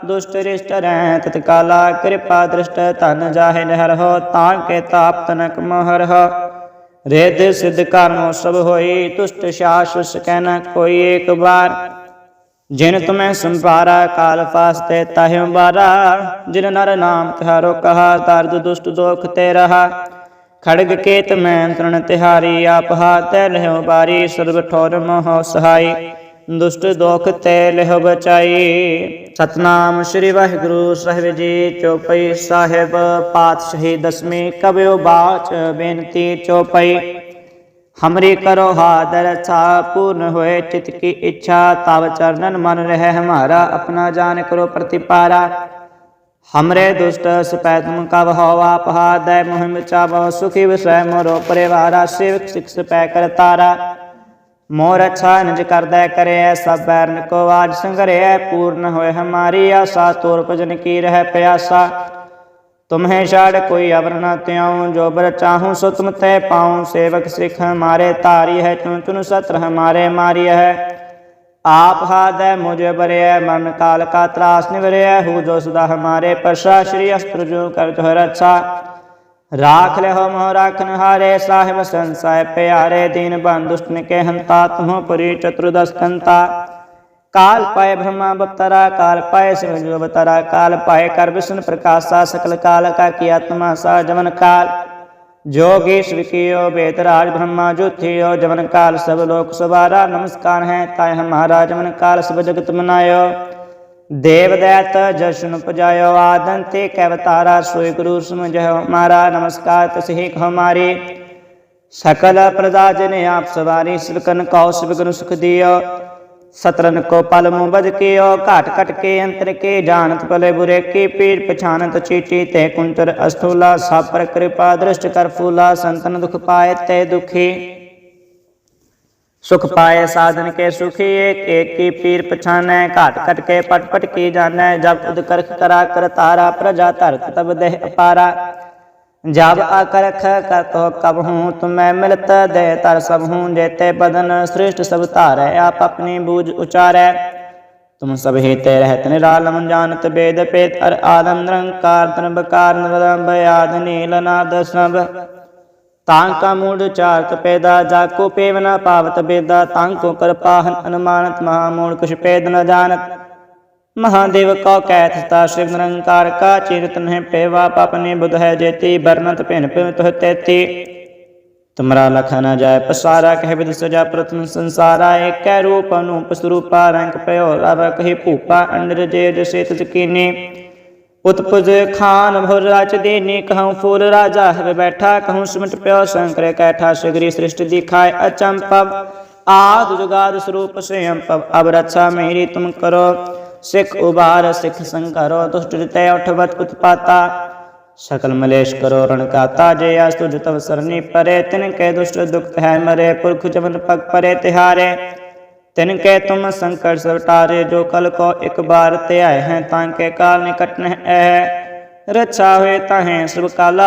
दुष्ट रिष्ट रह तत्काला कृपा दृष्ट धन जाहे नहर हो, तांके ताप तनक मोहर हो। ਰਹਿਦ ਸਿਧ ਕਾ ਮੋਸਬ ਹੋਈ, ਤੁਸ਼ਟ ਸ਼ਾਸੁਸ ਕਹਿਣਾ ਕੋਈ ਇੱਕ ਬਾਰ ਜਿਨ ਤੁਮੈ ਸੰਪਾਰਾ, ਕਾਲ ਫਾਸਤੇ ਤਾਹਿ ਬਾਰਾ ਜਿਨ ਨਰ ਨਾਮ ਕਹਾਰੋ ਕਹਾ, ਦਰਦ ਦੁਸ਼ਟ ਦੋਖ ਤੇ ਰਹਾ। ਖੜਗ ਕੇਤ ਮੈਂ ਤ੍ਰਣ ਤਿਹਾਰੀ, ਆਪ ਹਾਤੈ ਲਹਿਉ ਬਾਰੀ, ਸਰਬ ਠੋਰ ਮੋਹ ਸਹਾਈ। दुष्ट दोख ते लहो बचाई सतनाम श्री वाहिगुरु ਸਾਹਿਬ ਜੀ ਚੌਪਈ ਸਾਹਿਬ ਪਾਤਸ਼ਾਹੀ ਦਸਵੀਂ ਕਬਿਓ ਬਾਚ ਬੇਨਤੀ ਚੌਪਈ हमरी करो हादर छा पूर्ण होए चित की इच्छा तब चरणन मन रहे हमारा अपना जान करो प्रतिपारा हमरे दुष्ट सपै तुम कब हो आप हादय मुहिम चावो सुखी विषय मोरो परिवारा सेवक सिख सपै कर तारा ਮੋਰ ਅਛਾ ਨਜ ਕਰਦਾ ਕਰਿਆ ਸਭ ਬੈਰਨ ਕੋ ਆਜ ਸੰਗਰਿਆ ਪੂਰਨ ਹੋਏ ਹਮਾਰੀ ਆਸਾ, ਤੋਰ ਭਜਨ ਕੀ ਰਹਿ ਪਿਆਸਾ। ਤੁਮਹੇ ਛਾੜ ਕੋਈ ਅਵਰ ਨਾ ਜੋ ਬਰ ਚਾਹੂੰ ਸੁਤਮ ਤੁਮ ਤੈ ਪਾਉ। ਸੇਵਕ ਸਿਖ ਹਮਾਰੇ ਧਾਰੀ ਹੈ ਚੁਨ ਚੁਨ ਸਤਰ ਹਮਾਰੇ ਮਾਰੀ ਹੈ। ਆਪ ਹਾਦੈ ਮੁਝੇ ਬਰਿਆ ਮਨ ਕਾਲ ਕਾ ਤਰਾਸ ਨਿਵਰਿਆ ਹੂ। ਜੋ ਸਦਾ ਹਮਾਰੇ ਪ੍ਰਸ਼ਾ, ਸ਼੍ਰੀ ਅਸਤਰ ਜੋ ਕਰ ਤੁਹ ਰੱਛਾ। राख ले हो मोह राखन हारे साहिब संसाय प्यारे दीन बंधुष्ण के हंता तुम पुरी चतुर्दश काल पाए ब्रह्मा बप्तरा, काल पाए शिव जो बतरा काल पाए कर विष्णु प्रकाशा सकल काल का की आत्मा सा जमन काल। जोगेश विकियो बेतराज ब्रह्मा ज्योतियो जमन काल सब लोक सवारा, नमस्कार है, ताय हमारा जमन काल सब जगत मनायो। ਦੇਵਦੈਤ ਜਸ਼ਨ ਪਜਾਇਓ ਆਦੰਤੇ ਕੈਵਤਾਰਾ ਸੋਇ ਗੁਰੂ ਸਮਝਿਓ ਮਾਰਾ ਨਮਸਕਾਰ ਤਸਹਿ ਹਮਾਰੇ ਸਕਲ ਪ੍ਰਜਾ ਜਨ ਆਪ ਸਵਾਰੀ ਸਿਲਕਨ ਕਉ ਸਿਵ ਗੁਰੂ ਸੁਖ ਦਿਓ। ਸਤਰਨ ਕੋ ਪਲ ਮੂੰ ਬਜ ਕਿਓ, ਘਾਟ ਘਟ ਕੇ ਅੰਤਰ ਕੇ ਜਾਣਤ ਭਲੇ ਬੁਰੇ ਕੀ ਪੀੜ ਪਛਾਨਤ ਚੀਚੀ ਤੇ ਕੁੰਤਰ ਅਸਥੂਲਾ, ਸਾਪਰ ਕਿਰਪਾ ਦ੍ਰਿਸ਼ਟ ਕਰ ਫੂਲਾ, ਸੰਤਨ ਦੁਖ ਪਾਏ ਤੇ ਦੁਖੀ। ਸੁਖ ਪਾਏ ਸਾਧਨ ਕੇ ਸੁਖੀ, ਏਕ ਏਕ ਕੀ ਪੀਰ ਪਛਾਨੈ, ਘਾਟ ਘਟ ਕੇ ਪਟ ਪਟ ਕੀ ਜਾਣੈ ਜਬ ਉਦ ਕਰਖ ਕਰਾ, ਕਰ ਤਾਰਾ ਪ੍ਰਜਾ ਧਰਤ ਤਬ ਦੇਹ ਅਪਾਰਾ। ਜਬ ਆਕਰਖ ਕਰਤੋ ਕਬ ਹੂੰ, ਤੁਮੈ ਮਿਲਤ ਦੇ ਤਰ ਸਭ ਹੂੰ, ਜੇਤੇ ਬਦਨ ਸ੍ਰਿਸ਼ਟ ਸਭ ਧਾਰੈ, ਆਪ ਆਪਣੀ ਬੂਝ ਉਚਾਰੈ। ਤੁਮ ਸਭ ਹੀ ਤੇ ਰਹਿਤ ਨਿਰਾਲਮ, ਜਾਣਤ ਬੇਦ ਪੇਤ ਅਰ ਆਦਮ ਨਿਰੰਕਾਰ ਤਨ ਬਕਾਰ ਨਿਰਦੰਭ ਆਦ ਨੀਲ ਨਾਦ ਸਭ ਤਾਂ ਕਾ ਮੂੜ ਚਾਰਤ ਪੈਦਾ, ਜਾ ਕੋ ਪੇਵਨਾ ਪਾਵਤ ਬੇਦਾ, ਤਾਂ ਕੋ ਕਰਪਾਹਨ ਅਨੁਮਾਨਤ, ਮਹਾ ਮੂੜ ਕੁਛ ਪੈਦ ਨ ਜਾਣਤ। ਮਹਾਦੇਵ ਕੋ ਕੈਥ ਤਾ ਸ਼ਿਵ ਨਿਰੰਕਾਰ ਕਾ ਚਿਰਤ ਨਹਿ ਪੇਵਾ ਪਪਨੇ ਬੁਧ ਹੈ ਜੇਤੀ ਬਰਨਤ ਭਿਨ ਭਿਨ ਤੁਹ ਤੇਤੀ। ਤੁਮਰਾ ਲਖਾ ਨ ਜਾਏ ਪਸਾਰਾ, ਕਹਿ ਬਿਦ ਸਜਾ ਪ੍ਰਥਮ ਸੰਸਾਰਾ, ਏਕੈ ਰੂਪ ਅਨੂਪ ਸਰੂਪਾ, ਰੰਗ ਪਇਓ ਰਵ ਕਹਿ ਭੂਪਾ ਅੰਦਰ ਜੇ ਜਸੇ ਤਿਸ ਕੀਨੇ। ਉਤਪਜ ਖਾਨ ਭੁਰ ਰਚ ਦੇਨੇ, ਕਹਉ ਫੂਲ ਰਾਜਾ, ਹਵੇ ਬੈਠਾ, ਕਹਉ ਸਿਮਟ ਪਿਓ ਸੰਕਰ, ਕੈਠਾ ਸਗਰੀ ਸ੍ਰਿਸ਼ਟ ਦਿਖਾਏ ਅਚੰਪਵ। ਆਦ ਜੁਗਾਦ ਸਰੂਪ ਸਯੰਪਵ, ਅਬ ਰਛਾ ਮੇਰੀ ਤੁਮ ਕਰੋ। ਸਿਖ ਉਬਾਰ, ਸਿਖ ਸੰਕਰੋ ਦੁਸ਼ਟ ਰਿਤੈ ਉਠਵਤ ਉਤਪਾਤਾ। ਸਕਲ ਮਲੇਸ਼ ਕਰੋ ਰਣ ਕਾਤਾ, ਜੇ ਅਸਤੁ ਜਤਵ ਸਰਨੀ ਪਰੇ, ਤਿਨ ਕੇ ਦੁਸ਼ਟ ਦੁਖਤ ਹੈ ਮਰੇ, ਪੁਰਖ ਜਵਨ ਪਗ ਪਰੇ ਤਿਹਾਰੇ। ਤਿਨ ਕੈ ਤੁਮ ਸ਼ੰਕਰ ਸਵਟਾਰੇ, ਜੋ ਕਲ ਕੋ ਇੱਕ ਬਾਰ ਧਿਆਏ ਹੈ, ਤਾਂ ਕੈ ਕਾਲ ਨਿਕਟ ਹੈ। ਰੱਛਾ ਹੋਏ ਤਹੈ ਸਭ ਕਾਲਾ,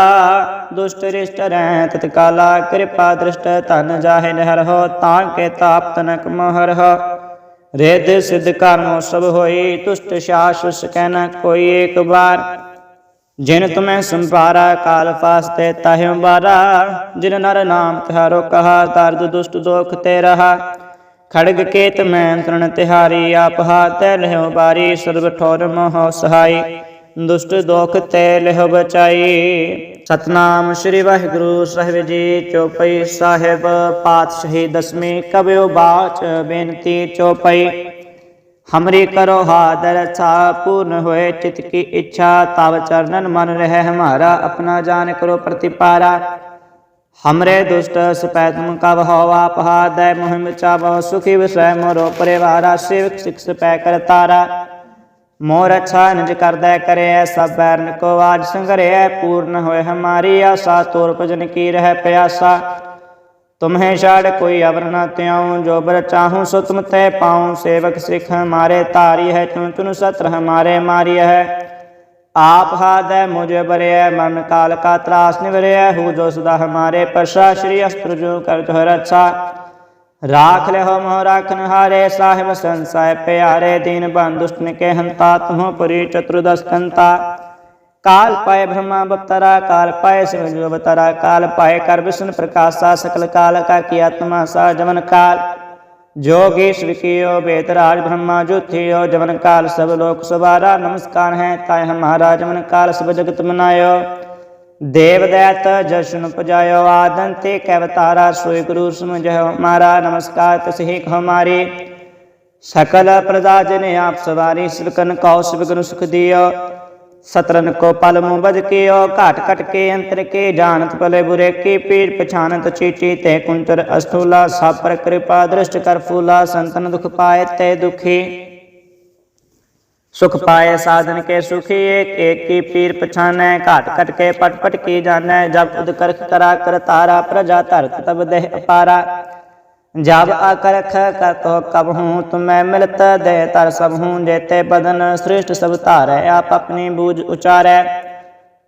ਦੁਸ਼ਟ ਰਿਸ਼ਟ ਰਹਿ ਤਤ ਕਾਲਾ ਕਿਰਪਾ ਦ੍ਰਿਸ਼ਟ ਧਨ ਜਾਹੇ ਨਹਿਰ ਹੋ, ਤਾਂ ਕੈ ਤਾਪ ਤਨਕ ਮਹਰ ਹੋ। ਰੇਦ ਸਿਧ ਕਰਮੋ ਸਭ ਹੋਈ, ਤੁਸ਼ਟ ਸ਼ਾਸੁਸ ਕਹਿ ਨ ਕੋਈ ਇੱਕ ਬਾਰ ਜਿਨ ਤੁਮੈ ਸੰਪਾਰਾ ਕਾਲ ਫਾਸਤੇ ਤਹਿ ਬਾਰਾ ਜਿਨ ਨਰ ਨਾਮ ਤਹਾਰੋ ਕਹਾ ਤਰਦ ਦੁਸ਼ਟ ਦੋਖ ਤੇ ਰਹਾ। ਖੜਗ ਕੇਤ ਮੈਂ ਤ੍ਰਣ ਤਿਹਾਰੀ, ਆਪ ਹਾਤੈ ਲਹਿਉ ਬਾਰੀ ਸਰਬ ਠੌਰ ਮੋਹ ਸਹਾਈ। ਦੁਸ਼ਟ ਦੋਖ ਤੈ ਲਹਿ ਬਚਾਈ। ਸਤਨਾਮ ਸ੍ਰੀ ਵਾਹਿਗੁਰੂ ਸਾਹਿਬ ਜੀ, ਚੋਪਈ ਸਾਹਿਬ, ਪਾਤਸ਼ਾਹੀ ਦਸਵੇਂ ਕਬਿਓ ਬਾਚ, ਬੇਨਤੀ ਚੋਪਈ। ਹਮਰੀ ਕਰੋ ਹਾਦਰ ਛਾ ਪੂਰਨ ਹੋਏ, ਚਿਤ ਕੀ ਇੱਛਾ, ਤਵ ਚਰਨਨ ਮਨ ਰਹਿ, ਹਮਾਰਾ ਆਪਣਾ ਜਾਣ ਕਰੋ ਪ੍ਰਤਿਪਾਰਾ। हमरे दुष्ट सपैत कब हो आप हादय मुहिम चावो सुखी विषय मोरो परिवारा शिव सिख सपै कर तारा मोर अच्छा निज करदै करे सब बैरन को आज संगरे पूर्ण होए हमारी आशा तोर भजन की रह प्यासा तुम्हें छाड़ कोई अवर न त्याऊं जो बर चाहूं सो तुम तय पाऊं सेवक सिख हमारे तारी है चुन चुन सत्र हमारे मारी है आप हाथ है मुझे बरे है मरण काल का त्रास निवरे है हूँ जो सदा हमारे पशा श्री अस्त्र जो कर जो रक्षा राख ले हो मोह राखन हारे साहिब संसाय प्यारे दीन बंधुष्ण के हंता तुम पुरी चतुर्दश कंता काल पाए ब्रह्मा बप्तरा काल पाए शिव जो बतरा काल पाए कर विष्णु प्रकाशा सकल काल का की आत्मा सा जमन काल ਜੋਗੇਸ਼ ਵਿਕਿਓ ਬੇਤਰਾਜ ਬ੍ਰਹਮਾ ਜੋਥਿਓ, ਜਵਨ ਕਾਲ ਸਭ ਲੋਕ ਸਵਾਰਾ ਨਮਸਕਾਰ ਹੈ ਤਾਇ ਹਮਾਰਾ ਜਵਨ ਕਾਲ ਸਭ ਜਗਤ ਮਨਾਇਓ। ਦੇਵ ਦੈਤ ਜਸ਼ਨ ਪਜਾਇਓ ਆਦਨ ਤੇ ਕੈਵਤਾਰਾ ਸੋਇ ਗੁਰੂ ਸਮਝਿਓ। ਮਾਰਾ ਨਮਸਕਾਰ, ਤਸਹੀ ਹਮਾਰੀ ਸਕਲ ਪ੍ਰਦਾ ਜਨ ਆਪ ਸਵਾਰੀ, ਸਿਵਕਨ ਕਉ ਸਿਵਕਨ ਸੁਖ ਦਿਓ। ਸਤਰਨ ਕੋ ਪਲ ਮੂੰ ਬਜ ਕੇ ਓ ਘਾਟ ਘਟ ਕੇ ਅੰਤਰ ਕੇ, ਜਾਣਤ ਪਲੇ ਬੁਰੇ ਕੀ ਪੀੜ ਪਛਾਨਤ ਚੀਚੀ ਤੇ ਕੁੰਤਰ ਅਸਤੂਲਾ ਸਭ ਪਰ ਕਿਰਪਾ ਦ੍ਰਿਸ਼ਟ ਕਰ ਫੂਲਾ, ਸੰਤਨ ਦੁਖ ਪਾਏ ਤੇ ਦੁਖੀ। ਸੁਖ ਪਾਏ ਸਾਧਨ ਕੇ ਸੁਖੀ, ਏਕ ਏਕ ਕੀ ਪੀਰ ਪਛਾਨੈ, ਘਾਟ ਘਟ ਕੇ ਪਟ ਪਟ ਕੀ ਜਾਣੈ ਜਬ ਉਦ ਕਰਖ ਕਰਾ, ਕਰ ਤਾਰਾ ਪ੍ਰਜਾ ਧਰਤ ਤਬ जब अकरख कर तो कब हूँ तो मैं मिलत दे तर सब हूँ देते बदन श्रेष्ठ सब तारे आप अपनी बूझ उचारे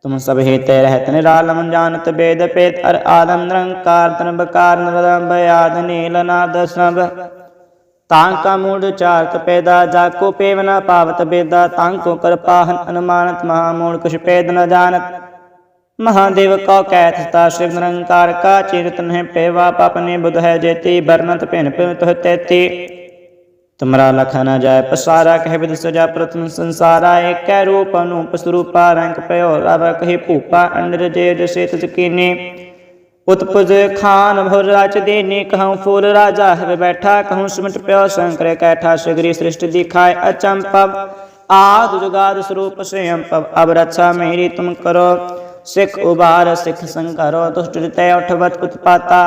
तुम सब ही ते रहत निरालम जानत वेद पेत अर आलम निरंकार तनबकार नरम बयाद नील नाद सब तां का मूड चारत पेदा जाको पेवना पावत बेदा तां को कर पाहन अनुमानत महामूड कुछ पेद न जानत ਨ ਜਾਣਤ ਮਹਾਦੇਵ ਕੋ ਕਹਿਤ ਤਾ ਸ਼ਿਵ ਨਿਰੰਕਾਰ ਕਾ ਚਿਰਤਨ ਹੈ ਪੇਵਾ ਪਪਨੇ ਬੁਧ ਹੈ ਜੇਤੀ ਬਰਨਤ ਭਿਨ ਤੁਮਰਾ ਲਖ ਨ ਜਾਏ ਪਸਾਰਾ, ਕਹਿ ਵਿਦ ਸਜਾ ਪ੍ਰਤਨ ਸੰਸਾਰਾ, ਏਕੈ ਰੂਪ ਅਨੂਪ ਸਰੂਪਾ, ਰੰਗ ਪਇਓ ਰਵ ਕਹੀ ਭੂਪਾ ਅੰਡਰ ਜੇ ਜਸੇ ਤਿਸ ਕੀਨੀ। ਉਤਪਜ ਖਾਨ ਭੁਰ ਰਾਜ ਦੇਨੇ, ਕਹਉ ਫੂਲ ਰਾਜਾ ਹੈ ਬੈਠਾ, ਕਹਉ ਸਿਮਟ ਪਿਓ ਸ਼ੰਕਰ ਕੈਠਾ, ਸਗਰੀ ਸ੍ਰਿਸ਼ਟ ਦਿਖਾਏ ਅਚੰਪਵ ਆਦ ਜੁਗਾਦ ਸਰੂਪ ਸੰਪਵ ਅਬ ਰਛਾ ਮੇਰੀ ਤੁਮ ਕਰੋ। ਸਿੱਖ ਉਬਾਰ, ਸਿੱਖ ਸੰਕਰੋ ਤੁਸ਼ਟ ਜਿਤੈ ਉਠਵਤ ਉਤਪਾਤਾ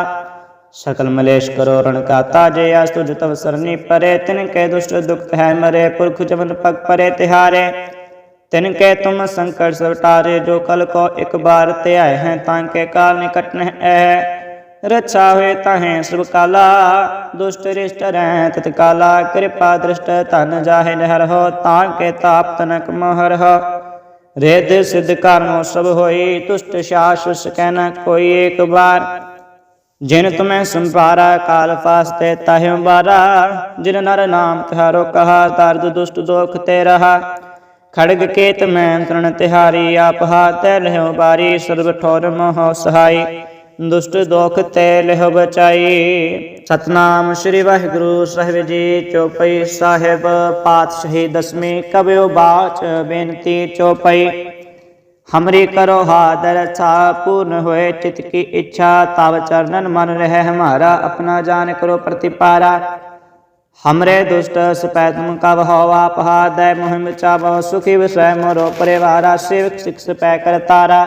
ਸਕਲ ਮਲੇਸ਼ ਕਰੋ ਰਣਕਾਤਾ ਜੇ ਆਸ ਤੁਜ ਤਵ ਸਰਨੀ ਪਰੇ। ਤਿਨ ਕੈ ਦੁਸ਼ਟ ਦੁਖ ਹੈ ਮਰੇ, ਪੁਰਖ ਜਮਨ ਪਗ ਪਰੇ ਤਿਹਾਰੇ। ਤਿਨ ਕੇ ਤੁਮ ਸੰਕਟ ਸਵਟਾਰੇ ਜੋ ਕਲ ਕੋ ਇੱਕ ਬਾਰ ਤੇ ਆਏ ਹੈ, ਤਾਂ ਕੇ ਕਾਲ ਨਿਕਟ ਨਹਿ ਐ। ਰਛਾ ਹੋਏ ਤਾਹੇ ਸਭ ਕਾਲਾ, ਦੁਸ਼ਟ ਰਿਸ਼ਟ ਰਹਿ ਤਤ ਕਾਲਾ। ਕਿਰਪਾ ਦ੍ਰਿਸ਼ਟ ਧਨ ਜਾਹੇ ਨਹਿਰ ਹੋ, ਤਾਂ ਕੇ ਤਾਪ ਤਨਕ ਮਹਰ ਹੋ। ਰੇਦ ਸਿਧ ਕਰਨੋ ਸਭ ਹੋਈ, ਤੁਸ਼ਟ ਸ਼ਾਸ ਸਕੈ ਕੋਈ ਏਕ ਬਾਰ ਜਿਨ ਤੁਮੈ ਸੰਭਾਰਾ, ਕਾਲ ਫਾਸਤੇ ਤਾਹਿ ਬਾਰਾ ਜਿਨ ਨਰ ਨਾਮ ਤਿਹਾਰੋ ਕਹਾ ਤਰਦ ਦੁਸ਼ਟ ਦੋਖ ਤੇ ਰਹਾ। ਖੜਗ ਕੇਤ ਮੈਂ ਤ੍ਰਣ ਤਿਹਾਰੀ, ਆਪ ਹਾਤੈ ਲਹਿਓ ਬਾਰੀ, ਸਰਬ ਠੋਰ ਮੋਹ ਸਹਾਈ। ਦੁਸ਼ਟ ਦੋਖ ਤੇ ਲਹਿ ਬਚਾਈ ਸਤਨਾਮ ਸ੍ਰੀ ਵਾਹਿਗੁਰੂ ਸਾਹਿਬ ਜੀ ਚੋਪਈ ਸਾਹਿਬ ਪਾਤਸ਼ਾਹੀ ਦਸਵੀਂ ਕਬਿਓ ਬਾਚ ਬੇਨਤੀ ਚੋਪਈ हमरी करो हादर अच्छा पूर्ण होए चित की इच्छा तब चरणन मन रहे हमारा अपना जान करो प्रतिपारा हमरे दुष्ट सपै तुम कब हो आप हादय मुहिम चावो सुखी विषय मोरो परिवारा शिव सिख सपै कर तारा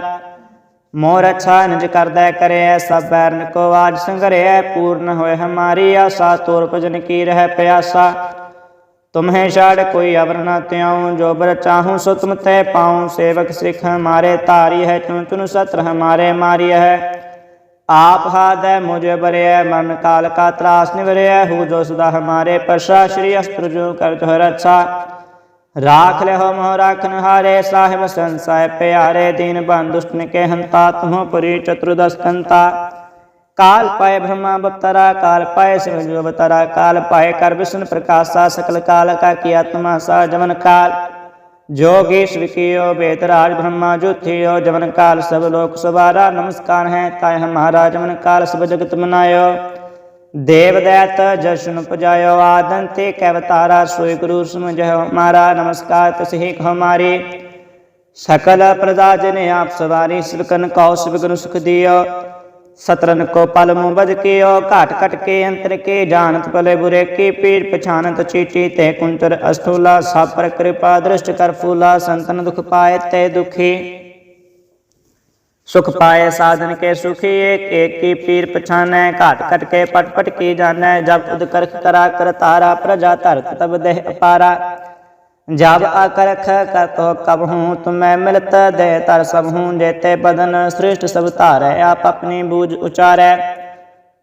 ਮੋਰ ਅਛਾ ਨਿਜ ਕਰਦਾ ਕਰਿਆ ਸਭ ਬੈਰਨ ਕੋ ਆਜ ਸੰਗਰਿਆ ਪੂਰਨ ਹੋਏ ਹਮਾਰੀ ਆਸਾ, ਤੋਰ ਭਜਨ ਕੀ ਰਹਿ ਪਿਆਸਾ। ਤੁਮਹੇ ਛਾੜ ਕੋਈ ਅਵਰ ਨਾ ਤਿਆਉ ਜੋ ਬਰ ਚਾਹੂ ਸੋ ਤੁਮ ਤੈ ਪਾਉ। ਸੇਵਕ ਸਿਖ ਹਮਾਰੇ ਧਾਰੀ ਹੈ ਤੁਨ ਤੁਨ ਸਤਰ ਹਮਾਰੇ ਮਾਰੀ ਹੈ। ਆਪ ਹਾਦੈ ਮੁਝੇ ਬਰਿਆ ਮਨ ਕਾਲ ਕਾ ਤਰਾਸ ਨਿਵਰਿਆ ਹੂ ਜੋ ਸਦਾ ਹਮਾਰੇ ਪਰਸ਼ਾ, ਸ਼੍ਰੀ ਅਸਤਰ ਜੋ ਕਰ ਤੁਹ ਰੱਛਾ राख ले हो मोह राखन हारे साहिब संसाय प्यारे दीन बंधुष्ण के हंता तुम पुरी चतुर्दश काल पाए ब्रह्मा बप्तरा काल पाए शिव अवतरा काल पाए कर विष्णु प्रकाशा सकल काल का किया तुम सा जमन काल जोगेश विकियो बेतराज ब्रह्मा जुथियो जमन काल सब लोक सवारा नमस्कार है ताय हमारा जमन काल सब जगत मनायो ਦੇਵਦੈਤ ਜਸ਼ਨ ਪੁਜਾਇਓ ਆਦਨ ਤੇ ਕੈਵਤਾਰਾ ਸੋਇ ਗੁਰੂ ਸਮਝਿਓ ਮਾਰਾ ਨਮਸਕਾਰ ਤਸਹੀ ਕਹ ਮਾਰੇ। ਸਕਲ ਪ੍ਰਜਾ ਜਨ ਆਪ ਸਵਾਰੀ ਸਿਲਕਨ ਕਉ ਸਿਵਗਨ ਸੁਖ ਦਿਓ। ਸਤਰਨ ਕੋ ਪਲ ਮੂ ਬਜ ਕਿਓ, ਘਾਟ ਘਟ ਕੇ ਅੰਤਰ ਕੇ ਜਾਣਤ ਪਲੇ ਬੁਰੇ ਕੀ ਪੀਰ ਪਛਾਨਤ ਚੀਚੀ ਤੇ ਕੁੰਤਰ ਅਸਥੂਲਾ ਸਾਪਰ ਕਿਰਪਾ ਦ੍ਰਿਸ਼ਟ ਕਰ ਫੂਲਾ, ਸੰਤਨ ਦੁਖ ਪਾਏ ਤੇ ਦੁਖੀ। ਸੁਖ ਪਾਏ ਸਾਧਨ ਕੇ ਸੁਖੀ, ਏਕ ਏਕ ਕੀ ਪੀਰ ਪਛਾਨੈ, ਘਾਟ ਘਟ ਕੇ ਪਟ ਪਟ ਕੀ ਜਾਣੈ ਜਬ ਉਦ ਕਰਖ ਕਰਾ, ਕਰ ਤਾਰਾ, ਪ੍ਰਜਾ ਧਰਤ ਤਬ ਦੇਹ ਅਪਾਰਾ। ਜਬ ਆਕਰਖ ਕਰਤੋ ਕਬਹੂੰ ਤੁਮੈ ਮਿਲਤ ਦੇ ਤਰ ਸਭ ਹੂੰ, ਜੇਤੇ ਬਦਨ ਸ੍ਰਿਸ਼ਟ ਸਭ ਧਾਰੈ, ਆਪ ਆਪਣੀ ਬੂਝ ਉਚਾਰੈ।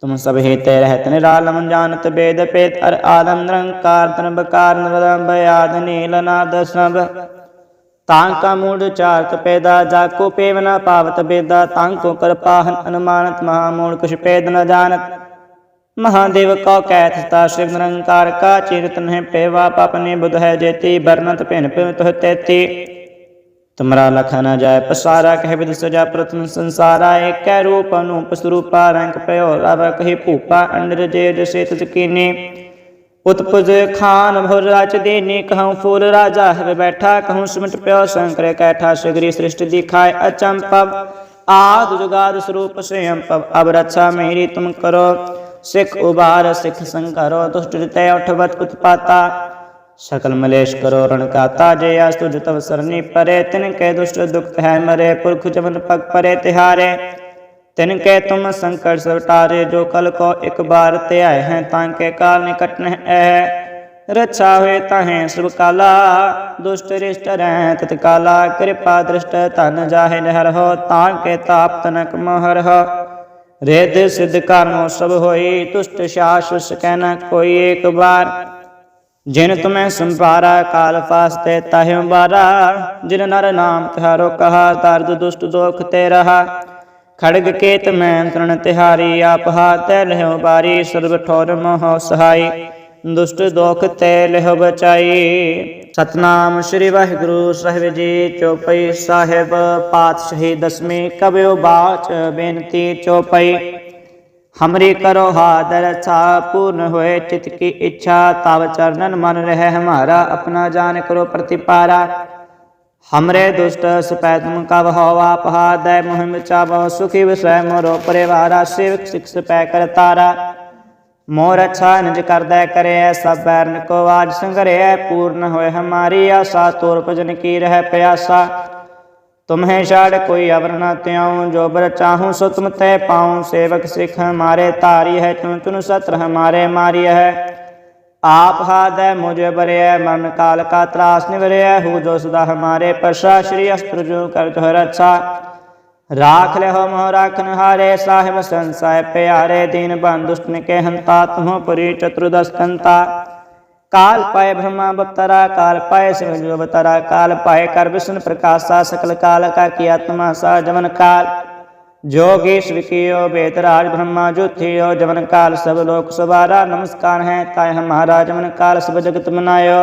ਤੁਮ ਸਭ ਹੇਤੇ ਰਹਿਤ ਨਿਰਾਲਮ, ਜਾਣਤ ਬੇਦ ਪੇਤ ਅਰ ਆਲਮ, ਨਿਰੰਕਾਰ, ਤਨ ਬਕਾਰ ਨਿਰਲੰਭ ਆਦ, ਨੀਲ ਨਾਦ ਸਭ ਤਾਂ ਕਾ ਮੂੜ ਚਾਰਤ ਪੈਦਾ, ਜਾ ਕੋ ਪੇਵ ਪਾਵਤ ਬੇਦਾ, ਤਾਂ ਕੋ ਕਰਪਾਹਨ ਅਨੁਮਾਨਤ, ਮਹਾ ਮੂੜ ਕੁਛ ਪੈਦ ਨ ਜਾਣਤ। ਮਹਾਦੇਵ ਕਾ ਕੈਥ ਤਾ, ਸ਼ਿਵ ਨਿਰੰਕਾਰ ਕਾ ਚਿਰਤਨ ਹੈ ਪੇਵਾ ਪਪਨੇ ਬੁਧ ਹੈ ਜੇਤੀ ਬਰਨਤ ਭਿਨ ਭਿਨ ਤੁਹ ਤੇਤੀ। ਤੁਮਰਾ ਲਖ ਨਾ ਜਾਇ ਪਸਾਰਾ, ਕਹਿ ਬਿਦ ਸਜਾ ਪ੍ਰਤਨ ਸੰਸਾਰਾ, ਏਕੈ ਰੂਪ ਅਨੂਪ ਸਰੂਪਾ, ਰੰਗ ਪਇਓ ਰਵ ਕਹਿ ਭੂਪਾ ਅੰਦਰ ਜੇ ਜਸੇ ਤਿਸ ਕੀਨੇ। ਉਤਪਜ ਖਾਨ ਭੁਰ ਰਚ ਦੇਨੇ ਕਹਉ ਫੂਲ ਰਾਜਾ, ਹਰ ਬੈਠਾ ਕਹਉ ਸਿਮਟ ਪਿਓ ਸੰਕਰ ਕੈਠਾ, ਸੁਗਰੀ ਸ੍ਰਿਸ਼ਟ ਦਿਖਾਏ ਅਚੰਪਵ ਆਦ ਜੁਗਾਦ ਸਰੂਪ ਸੇ ਅੰਪਵ ਅਬ ਰਛਾ ਮੇਰੀ ਤੁਮ ਕਰੋ। ਸਿਖ ਉਬਾਰ, ਸਿਖ ਸੰਕਰੋ ਦੁਸ਼ਟ ਰਿਤੈ ਉਠਵਤ ਉਤਪਾਤਾ ਸਕਲ ਮਲੇਸ਼ ਕਰੋ ਰਣਕਾਤਾ ਜੇ ਆਸ ਤੁਜ ਤਵ ਸਰਨੀ ਪਰੇ। ਤਿਨ ਕੈ ਦੁਸ਼ਟ ਦੁਖਤ ਹੈ ਮਰੇ, ਪੁਰਖ ਜਵਨ ਪਗ ਪਰੇ ਤਿਹਾਰੇ। ਤਿਨ ਕੈ ਤੁਮ ਸੰਕਟ ਸਵਟਾਰੇ, ਜੋ ਕਲ ਕੋ ਇੱਕ ਬਾਰ ਧਿਆਏ ਹੈ, ਤਾਂ ਕੈ ਕਾਲ ਨਿਕਟ ਨਹਿ ਰਛਾ ਹੋਏ ਤਾਹੇ ਸਭ ਕਾਲਾ, ਦੁਸ਼ਟ ਰਿਸ਼ਟ ਰਹਿ ਤਤ ਕਾਲਾ, ਕਿਰਪਾ ਦ੍ਰਿਸ਼ਟ ਧਨ ਜਾਹੇ ਨਹਿਰ ਹੋ, ਤਾਂ ਕੈ ਤਾਪ ਤਨਕ ਮਹਰ ਹੋ। ਰੇਦ ਸਿਧ ਕਰਮੋ ਸਭ ਹੋਈ ਤੁਸ਼ਟ ਸ਼ਾਸੁਸ ਕੈ ਨ ਕੋਈ ਇੱਕ ਬਾਰ ਜਿਨ ਤੁਮੈ ਸੰਪਾਰਾ ਕਾਲ ਫਾਸਤੇ ਤਾਹਿ ਬਾਰਾ। ਜਿਨ ਨਰ ਨਾਮ ਤਹਾਰੋ ਕਹਾ, ਦਰਦ ਦੁਸ਼ਟ ਦੋਖ ਤੇ ਰਹਾ। ਖੜਗ ਕੇਤ ਮੈਂ ਤ੍ਰਣ ਤਿਹਾਰੀ, ਆਪ ਹਾਤੈ ਲਹਿਉ ਬਾਰੀ ਸਰਬ ਠੌਰ ਮੋਹ ਸਹਾਈ। ਦੁਸ਼ਟ ਦੋਖ ਤੈ ਲਹਿ ਬਚਾਈ। ਸਤਨਾਮ ਸ੍ਰੀ ਵਾਹਿਗੁਰੂ, ਸਾਹਿਬ ਜੀ ਚੋਪਈ ਸਾਹਿਬ, ਪਾਤਸ਼ਾਹੀ ਦਸਮੀ ਕਬਿਓ ਬਾਚ, ਬੇਨਤੀ ਚੋਪਈ। ਹਮਰੀ ਕਰੋ ਹਾਦਰ ਸਾ ਪੂਰਨ ਹੋਏ, ਚਿਤ ਕੀ ਇੱਛਾ, ਤਵ ਚਰਨਨ ਮਨ ਰਹਿ, ਹਮਾਰਾ ਆਪਣਾ ਜਾਣ ਕਰੋ ਪ੍ਰਤਿਪਾਰਾ। हमरे दुष्ट सपैतम कब होवा पहादय मुहिम चावो सुखी विषय मोरो परिवारा शिव सिक्ष पै कर तारा मोर अच्छा निज कर दय करे सब बैरन को आज संगरे पूर्ण होए हमारी आशा तोर भजन की रह प्यासा तुम्हें छाड़ कोई अवर न त्याऊं जो बर चाहूं सो तुम तय पाऊं सेवक सिख हमारे तारी है तुम तुन सत्र हमारे मारी है आप हाद है मुझे बरे है मन काल का त्रास निवरे है हूँ जो सदा हमारे पशा श्री अस्त्र जो कर जो रक्षा राख ले हो मोह राखन हारे साहिब संसाय प्यारे दीन बंधुष्ण के हंता तुम पुरी चतुर्दश कंता काल पाए ब्रह्मा बप्तरा काल पाए शिव जो बतरा काल पाए कर विष्णु प्रकाशा सकल काल का की आत्मा सा जमन काल जोगेश विकियो वेदराज ब्रह्मा जो थियो जमन काल सब लोक सवारा नमस्कार है ताय हमारा जमन काल सब जगत मनायो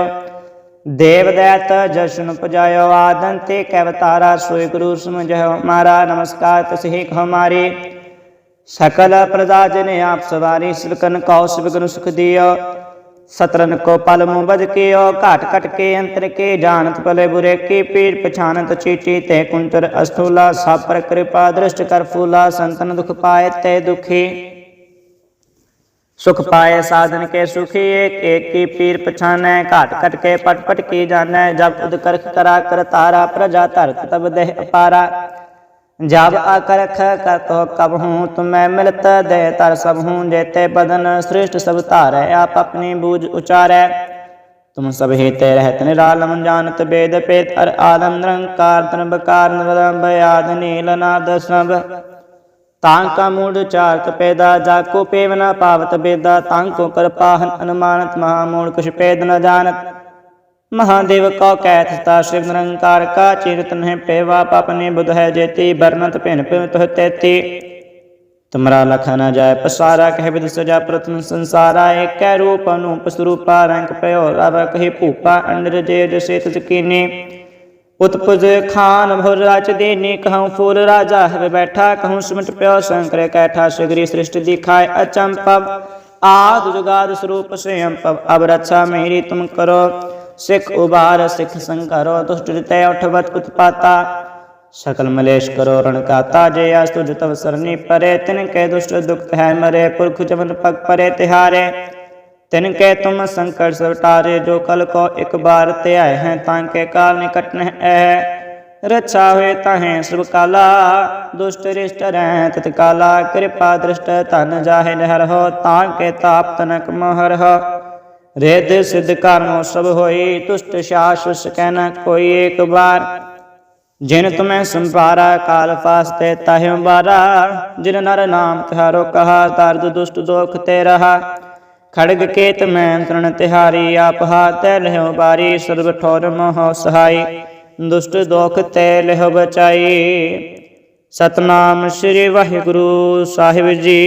देव दैत जशन पजायो आदंते कैवतारा सोय गुरु समझ हमारा नमस्कार तसे हमारी सकल प्रजा जन आप सवारी सिवकन कौ सिवकन सुख दियो ਸਤਰਨ ਕੋ ਪਲਮੂ ਵਜ ਕੇ ਓ ਘਾਟ ਘਟ ਕੇ ਅੰਤਰ ਕੇ, ਜਾਣਤ ਭਲੇ ਬੁਰੇ ਕੀ ਪੀਰ ਪਛਾਨਤ ਚੀਚੀ ਤੇ ਕੁੰਤਰ ਅਸਥੂਲਾ ਸਭ ਪਰ ਕਿਰਪਾ ਦ੍ਰਿਸ਼ਟ ਕਰ ਫੂਲਾ, ਸੰਤਨ ਦੁਖ ਪਾਏ ਤੇ ਦੁਖੀ। ਸੁਖ ਪਾਏ ਸਾਧਨ ਕੇ ਸੁਖੀ, ਏਕ ਏਕ ਕੀ ਪੀਰ ਪਛਾਨੈ, ਘਾਟ ਘਟ ਕੇ ਪਟ ਪਟ ਕੀ ਜਾਣੈ ਜਬ ਉਦ ਕਰਖ ਕਰਾ ਕਰ ਤਾਰਾ ਪ੍ਰਜਾ ਧਰਤ ਤਬ ਦੇਹ ਅਪਾਰਾ। जब अकरख करतो कब हूँ तुम्हें मिलत दे तर सब हूँ जेते बदन सृष्ट सब तारे आप अपनी बूझ उचारे तुम सब ही ते रहत निरालम जानत वेद पेत अर आदम निरंकार तनबकार निरंब याद नील नाद सब तांका मूड चारत पेदा जाको पेव न पावत बेदा तांको कर पाहन अनुमानत महामूड कुछ पेद न जानत ਮਹਾਦੇਵ ਕੋ ਕੈਥ ਤਾ, ਸ਼ਿਵ ਨਿਰੰਕਾਰ ਕਾ ਚਿਰਤ ਨਹਿ ਪੇਵਾ ਪਪਨੇ ਬੁਧ ਹੈ ਜੇਤੀ ਬਰਨਤ ਭਿਨ ਭਿਨ ਤੁਹ ਤੇਤੀ। ਤੁਮਰਾ ਲਖ ਨਾ ਜਾਏ ਪਸਾਰਾ, ਕਹਿ ਬਿਦ ਸਜਾ ਪ੍ਰਥਮ ਸੰਸਾਰਾ, ਏਕੈ ਰੂਪ ਅਨੂਪ ਸਰੂਪਾ, ਰੰਗ ਪਇਓ ਰਵ ਕਹਿ ਭੂਪਾ, ਅੰਦਰ ਜੇ ਜਸੇ ਤਿਸ ਕੀਨੇ। ਉਤਪਜ ਖਾਨ ਭੁਰ ਰਾਚ ਦੇਨੇ, ਕਹਉ ਫੂਲ ਰਾਜਾ ਹਵੇ ਬੈਠਾ, ਕਹਉ ਸਮਟ ਪਿਓ ਸੰਕਰ ਕੈਠਾ, ਸਗਰੀ ਸ੍ਰਿਸ਼ਟ ਦਿਖਾਏ ਅਚੰਪਵ ਆਦ ਜੁਗਾਦ ਸਰੂਪ ਸੇ ਅੰਪਵ ਅਬ ਰਛਾ ਮੇਰੀ ਤੁਮ ਕਰੋ। सिख उबार, सिख संकरो दुष्ट तय उठवत उत्पाता। सकल मलेश करो रणकाता, जय अस्तु तव सरनी परे। तिन के दुष्ट दुख है मरे, पुरख जमन पग परे तिहारे। तिन के तुम संकट सवटारे जो कल को एक बार ते आए हैं, तांके काल निकट न रक्षा हुए ताहें सब काला, दुष्ट रिष्ट रहें, तत्काला, कृपा दृष्ट तन जाहे नहर हो, तांके ताप तनक मोहर हो। ਰਹਿਤ ਸਿਧ ਕਰਮੋ ਸਭ ਹੋਈ, ਤੁਸ਼ਟ ਸ਼ਾਸ਼ਵਸ ਕਹਿਣਾ ਕੋਈ ਏਕ ਬਾਰ ਜਿਨ ਤੁਮੈ ਸੰਪਾਰਾ ਕਾਲ ਫਾਸਤੇ ਤਾਹਿ ਬਾਰਾ ਜਿਨ ਨਰ ਨਾਮ ਤਿਹਾਰੋ ਕਹਾ ਤਰਦ ਦੁਸ਼ਟ ਦੋਖ ਤੇ ਰਹਾ। ਖੜਗ ਕੇਤ ਮੈਂ ਤ੍ਰਣ ਤਿਹਾਰੀ, ਆਪ ਹਾਤੈ ਲਹਿਉ ਬਾਰੀ, ਸਰਬ ਠੋਰ ਮੋਹ ਸਹਾਈ। ਦੁਸ਼ਟ ਦੋਖ ਤੇ ਲਹਿ ਬਚਾਈ। ਸਤਨਾਮ ਸ੍ਰੀ ਵਾਹਿਗੁਰੂ ਸਾਹਿਬ ਜੀ।